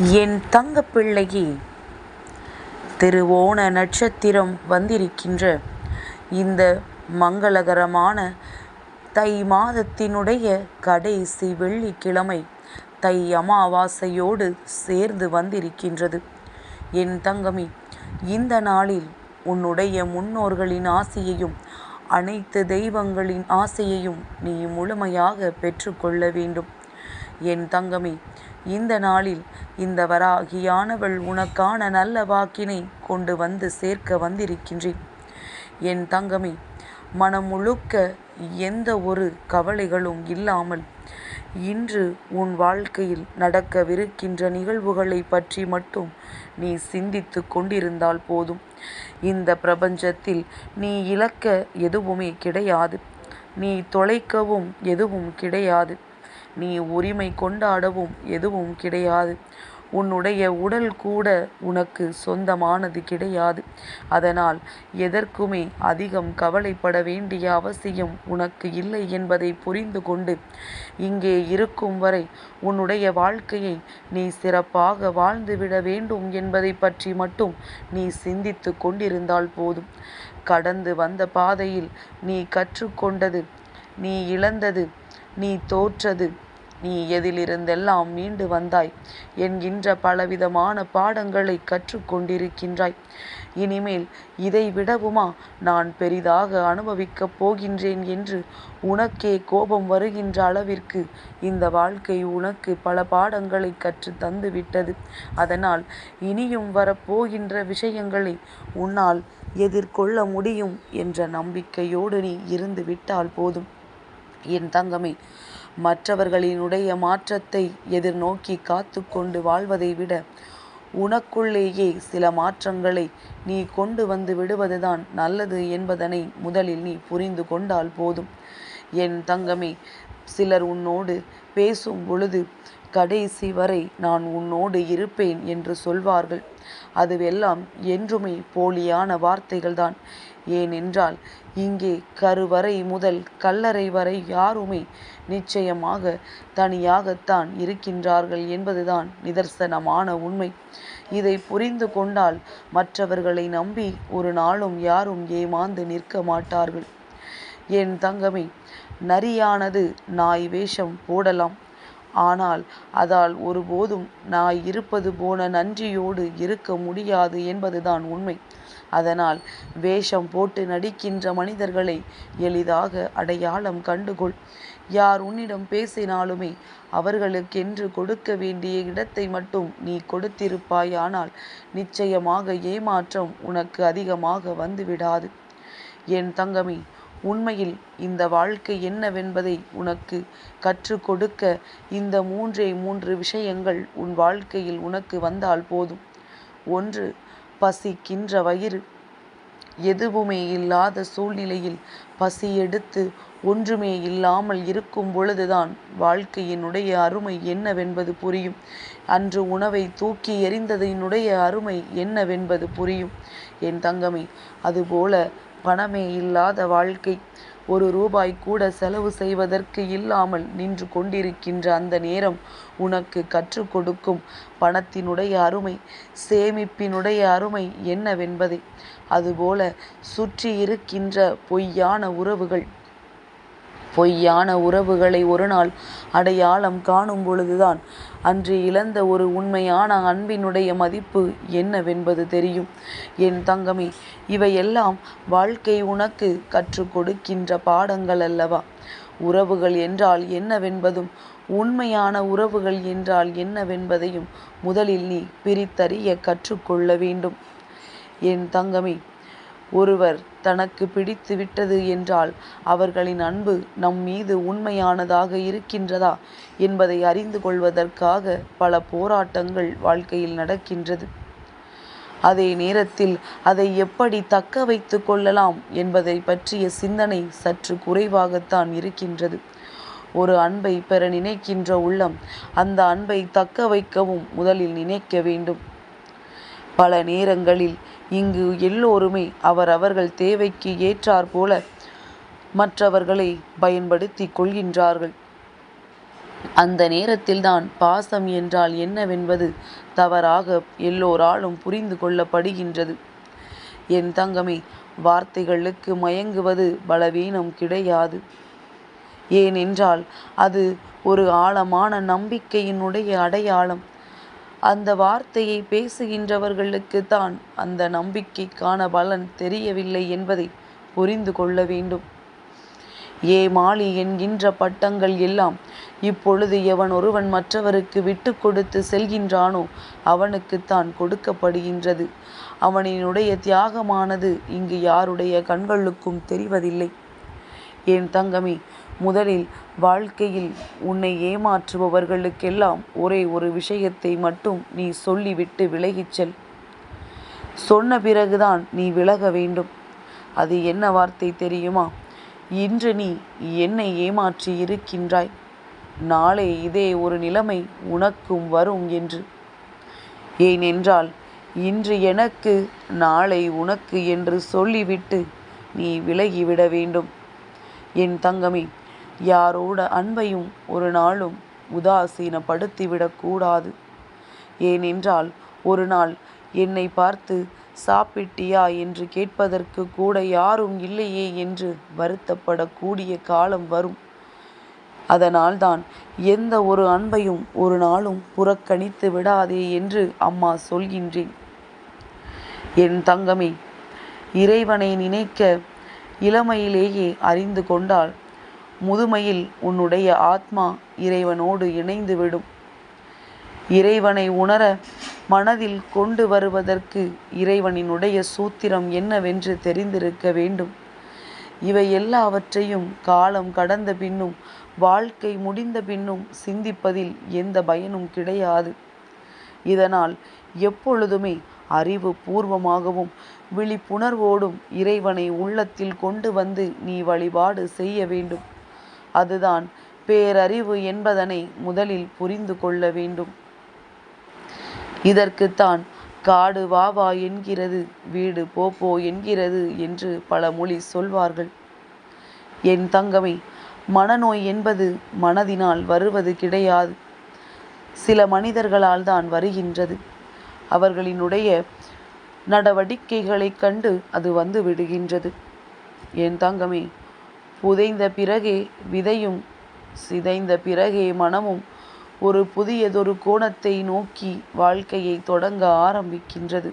என் தங்கப்பிள்ளையே திருவோண நட்சத்திரம் வந்திருக்கின்ற இந்த மங்களகரமான தை மாதத்தினுடைய கடைசி வெள்ளிக்கிழமை தை அமாவாசையோடு சேர்ந்து வந்திருக்கின்றது. என் தங்கமே இந்த நாளில் உன்னுடைய முன்னோர்களின் ஆசையையும் அனைத்து தெய்வங்களின் ஆசையையும் நீ முழுமையாக பெற்றுக்கொள்ள வேண்டும். என் தங்கமே இந்த நாளில் இந்த வராகியானவள் உனக்கான நல்ல வாக்கினை கொண்டு வந்து சேர்க்க வந்திருக்கின்றேன். என் தங்கமே மனம் முழுக்க எந்த ஒரு கவலைகளும் இல்லாமல் இன்று உன் வாழ்க்கையில் நடக்கவிருக்கின்ற நிகழ்வுகளை பற்றி மட்டும் நீ சிந்தித்து கொண்டிருந்தால் போதும். இந்த பிரபஞ்சத்தில் நீ இழக்க எதுவுமே கிடையாது. நீ தொலைக்கவும் எதுவும் கிடையாது. நீ உரிமை கொண்டாடவும் எதுவும் கிடையாது. உன்னுடைய உடல் கூட உனக்கு சொந்தமானது கிடையாது. அதனால் எதற்குமே அதிகம் கவலைப்பட வேண்டிய அவசியம் உனக்கு இல்லை என்பதை புரிந்து கொண்டு இங்கே இருக்கும் வரை உன்னுடைய வாழ்க்கையை நீ சிறப்பாக வாழ்ந்துவிட வேண்டும் என்பதை பற்றி மட்டும் நீ சிந்தித்து கொண்டிருந்தால் போதும். கடந்து வந்த பாதையில் நீ கற்றுக்கொண்டது நீ இழந்தது நீ தோற்றது. நீ எதிலிருந்தெல்லாம் மீண்டு வந்தாய். என்கின்ற பலவிதமான பாடங்களை கற்றுக்கொண்டிருக்கின்றாய். இனிமேல் இதை விடவுமா? நான் பெரிதாக அனுபவிக்கப் போகின்றேன் என்று உனக்கே கோபம் வருகின்ற அளவிற்கு இந்த வாழ்க்கை உனக்கு பல பாடங்களை கற்று தந்துவிட்டது. அதனால் இனியும் வரப்போகின்ற விஷயங்களை உன்னால் எதிர்கொள்ள முடியும் என்ற நம்பிக்கையோடு நீ இருந்து விட்டால் போதும். என் தங்கமே மற்றவர்களினுடைய மாற்றத்தை எதிர்நோக்கி காத்து கொண்டு வாழ்வதை விட உனக்குள்ளேயே சில மாற்றங்களை நீ கொண்டு வந்து விடுவதுதான் நல்லது என்பதனை முதலில் நீ புரிந்து கொண்டால் போதும். என் தங்கமே சிலர் உன்னோடு பேசும் பொழுது கடைசி வரை நான் உன்னோடு இருப்பேன் என்று சொல்வார்கள். அதுவெல்லாம் என்றுமே போலியான வார்த்தைகள்தான். ஏனென்றால் இங்கே கருவறை முதல் கல்லறை வரை யாருமே நிச்சயமாக தனியாகத்தான் இருக்கின்றார்கள் என்பதுதான் நிதர்சனமான உண்மை. இதை புரிந்து கொண்டால் மற்றவர்களை நம்பி ஒரு நாளும் யாரும் ஏமாந்து நிற்க மாட்டார்கள். என் தங்கமே நரியானது நாய் வேஷம் போடலாம். ஆனால் அதால் ஒருபோதும் நான் இருப்பது போன நன்றியோடு இருக்க முடியாது என்பதுதான் உண்மை. அதனால் வேஷம் போட்டு நடிக்கின்ற மனிதர்களை எளிதாக அடையாளம் கண்டுகொள். யார் உன்னிடம் பேசினாலுமே அவர்களுக்கென்று கொடுக்க வேண்டிய இடத்தை மட்டும் நீ கொடுத்திருப்பாயானால் நிச்சயமாக ஏமாற்றம் உனக்கு அதிகமாக வந்துவிடாது. என் தங்கமே உண்மையில் இந்த வாழ்க்கை என்னவென்பதை உனக்கு கற்றுக் கொடுக்க இந்த மூன்றே மூன்று விஷயங்கள் உன் வாழ்க்கையில் உனக்கு வந்தால் போதும். ஒன்று பசிக்கின்ற வயிறு. எதுவுமே இல்லாத சூழ்நிலையில் பசி எடுத்து ஒன்றுமே இல்லாமல் இருக்கும் பொழுதுதான் வாழ்க்கையினுடைய அருமை என்னவென்பது புரியும். அன்று உணவை தூக்கி எறிந்ததினுடைய அருமை என்னவென்பது புரியும். என் தங்கமே அதுபோல பணமே இல்லாத வாழ்க்கை. ஒரு ரூபாய் கூட செலவு செய்வதற்கு இல்லாமல் நின்று கொண்டிருக்கின்ற அந்த நேரம் உனக்கு கற்றுக் கொடுக்கும் பணத்தினுடைய அருமை சேமிப்பினுடைய அருமை என்னவென்பதை. அதுபோல சுற்றி இருக்கின்ற பொய்யான உறவுகள். பொய்யான உறவுகளை ஒரு நாள் அடையாளம் காணும் பொழுதுதான் அன்று இழந்த ஒரு உண்மையான அன்பினுடைய மதிப்பு என்னவென்பது தெரியும். என் தங்கமே இவையெல்லாம் வாழ்க்கை உனக்கு கற்றுக் கொடுக்கின்ற பாடங்கள் அல்லவா? உறவுகள் என்றால் என்னவென்பதும் உண்மையான உறவுகள் என்றால் என்னவென்பதையும் முதலில் நீ பிரித்தறிய கற்றுக்கொள்ள வேண்டும். என் தங்கமே ஒருவர் தனக்கு பிடித்து விட்டது என்றால் அவர்களின் அன்பு நம் மீது உண்மையானதாக இருக்கின்றதா என்பதை அறிந்து கொள்வதற்காக பல போராட்டங்கள் வாழ்க்கையில் நடக்கின்றது. அதே நேரத்தில் அதை எப்படி தக்க வைத்து கொள்ளலாம் என்பதை பற்றிய சிந்தனை சற்று குறைவாகத்தான் இருக்கின்றது. ஒரு அன்பை பெற நினைக்கின்ற உள்ளம் அந்த அன்பை தக்க வைக்கவும் முதலில் நினைக்க வேண்டும். பல நேரங்களில் இங்கு எல்லோருமே அவரவர்கள் தேவைக்கு ஏற்றாற்போல மற்றவர்களை பயன்படுத்தி கொள்கின்றார்கள் அந்த நேரத்தில்தான் பாசம் என்றால் என்னவென்பது தவறாக எல்லோராலும் புரிந்து கொள்ளப்படுகின்றது. என் தங்கமே வார்த்தைகளுக்கு மயங்குவது பலவீனம் கிடையாது. ஏனென்றால் அது ஒரு ஆழமான நம்பிக்கையினுடைய அடையாளம். அந்த வார்த்தையை பேசுகின்றவர்களுக்குத்தான் அந்த நம்பிக்கைக்கான பலன் தெரியவில்லை என்பதை புரிந்து கொள்ள வேண்டும். ஏமாளி என்கின்ற பட்டங்கள் எல்லாம் இப்பொழுது எவன் ஒருவன் மற்றவருக்கு விட்டு கொடுத்து செல்கின்றானோ அவனுக்குத்தான் கொடுக்கப்படுகின்றது. அவனினுடைய தியாகமானது இங்கு யாருடைய கண்களுக்கும் தெரிவதில்லை. என் தங்கமே முதலில் வாழ்க்கையில் உன்னை ஏமாற்றுபவர்களுக்கெல்லாம் ஒரே ஒரு விஷயத்தை மட்டும் நீ சொல்லிவிட்டு விலகிச் செல். சொன்ன பிறகுதான் நீ விலக வேண்டும். அது என்ன வார்த்தை தெரியுமா? இன்று நீ என்னை ஏமாற்றி இருக்கின்றாய். நாளை இதே ஒரு நிலைமை உனக்கும் வரும் என்று. ஏனென்றால் இன்று எனக்கு நாளை உனக்கு என்று சொல்லிவிட்டு நீ விலகிவிட வேண்டும். என் தங்கமே யாரோட அன்பையும் ஒரு நாளும் உதாசீனப்படுத்திவிடக்கூடாது ஏனென்றால் ஒரு நாள் என்னை பார்த்து சாப்பிட்டியா என்று கேட்பதற்கு கூட யாரும் இல்லையே என்று வருத்தப்படக்கூடிய காலம் வரும். அதனால்தான் எந்த ஒரு அன்பையும் ஒரு நாளும் புறக்கணித்து விடாதே என்று அம்மா சொல்கின்றேன். என் தங்கமே இறைவனை நினைக்க இளமையிலேயே அறிந்து கொண்டால் முதுமையில் உன்னுடைய ஆத்மா இறைவனோடு இணைந்துவிடும். இறைவனை உணர மனதில் கொண்டு வருவதற்கு இறைவனினுடைய சூத்திரம் என்னவென்று தெரிந்திருக்க வேண்டும். இவை எல்லாவற்றையும் காலம் கடந்த பின்னும் வாழ்க்கை முடிந்த பின்னும் சிந்திப்பதில் எந்த பயனும் கிடையாது. இதனால் எப்பொழுதுமே அறிவு பூர்வமாகவும் விழிப்புணர்வோடும் இறைவனை உள்ளத்தில் கொண்டு வந்து நீ வழிபாடு செய்ய வேண்டும். அதுதான் பேரறிவு என்பதனை முதலில் புரிந்து கொள்ள வேண்டும். இதற்குத்தான் காடு வா வா என்கிறது வீடு போ போ என்கிறது என்று பல மொழி சொல்வார்கள். என் தங்கமே மனநோய் என்பது மனதினால் வருவது கிடையாது. சில மனிதர்களால் தான் வருகின்றது. அவர்களினுடைய நடவடிக்கைகளைக் கண்டு அது வந்து விடுகின்றது. என் தங்கமே புதைந்த பிறகே விதையும் சிதைந்த பிறகே மனமும் ஒரு புதியதொரு கோணத்தை நோக்கி வாழ்க்கையை தொடங்க ஆரம்பிக்கின்றது.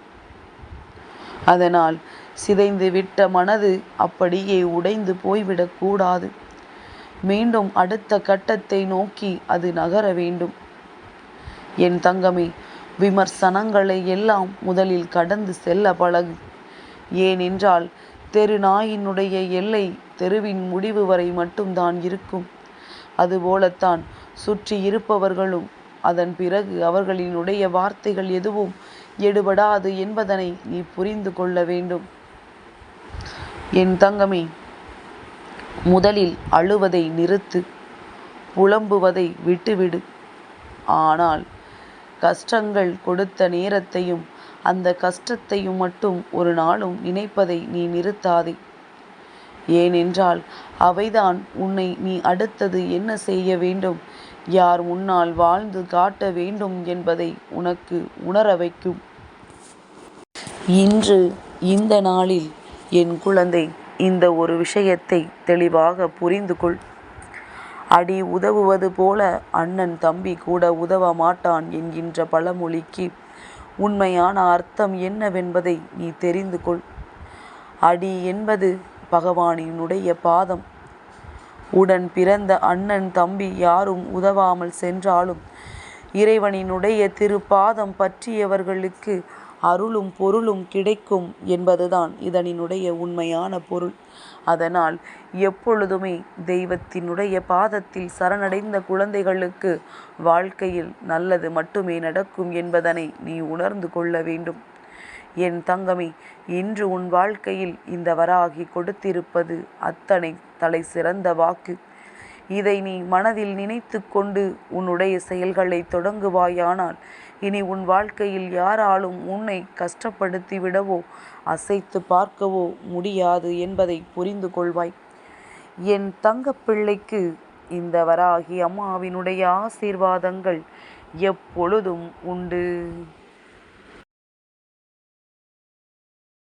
அதனால் சிதைந்து விட்ட மனது அப்படியே உடைந்து போய்விடக்கூடாது மீண்டும் அடுத்த கட்டத்தை நோக்கி அது நகர வேண்டும். என் தங்கமே விமர்சனங்களை எல்லாம் முதலில் கடந்து செல்ல பழகு. ஏனென்றால் தெரு நாயினுடைய எல்லை தெருவின் முடிவு வரை மட்டும்தான் இருக்கும். அதுபோலத்தான் சுற்றி இருப்பவர்களும் அதன் பிறகு அவர்களினுடைய வார்த்தைகள் எதுவும் எடுபடாது என்பதனை நீ புரிந்து கொள்ள வேண்டும். என் தங்கமே முதலில் அழுவதை நிறுத்து. புலம்புவதை விட்டுவிடு. ஆனால் கஷ்டங்கள் கொடுத்த நேரத்தையும் அந்த கஷ்டத்தையும் மட்டும் ஒரு நாளும் நினைப்பதை நீ நிறுத்தாதே. ஏனென்றால் அவைதான் உன்னை நீ அடுத்தது என்ன செய்ய வேண்டும் யார் முன்னால் வாழ்ந்து காட்ட வேண்டும் என்பதை உனக்கு உணர வைக்கும். இன்று இந்த நாளில் என் குழந்தை இந்த ஒரு விஷயத்தை தெளிவாக புரிந்து கொள். அடி உதவுவது போல அண்ணன் தம்பி கூட உதவ மாட்டான் என்கின்ற பழமொழிக்கு உண்மையான அர்த்தம் என்னவென்பதை நீ தெரிந்து கொள். அடி என்பது பகவானினுடைய பாதம். உடன் பிறந்த அண்ணன் தம்பி யாரும் உதவாமல் சென்றாலும் இறைவனினுடைய திருப்பாதம் பற்றியவர்களுக்கு அருளும் பொருளும் கிடைக்கும் என்பதுதான் இதனினுடைய உண்மையான பொருள். அதனால் எப்பொழுதுமே தெய்வத்தினுடைய பாதத்தில் சரணடைந்த குழந்தைகளுக்கு வாழ்க்கையில் நல்லது மட்டுமே நடக்கும் என்பதனை நீ உணர்ந்து கொள்ள வேண்டும். என் தங்கமே இன்று உன் வாழ்க்கையில் இந்த வராகி கொடுத்திருப்பது அத்தனை தலை சிறந்த வாக்கு. இதை நீ மனதில் நினைத்து கொண்டு உன்னுடைய செயல்களை தொடங்குவாயானால் இனி உன் வாழ்க்கையில் யாராலும் உன்னை கஷ்டப்படுத்தி விடவோ அசைத்து பார்க்கவோ முடியாது என்பதை புரிந்து கொள்வாய். என் தங்கப்பிள்ளைக்கு இந்த வராகி அம்மாவினுடைய ஆசீர்வாதங்கள் எப்பொழுதும் உண்டு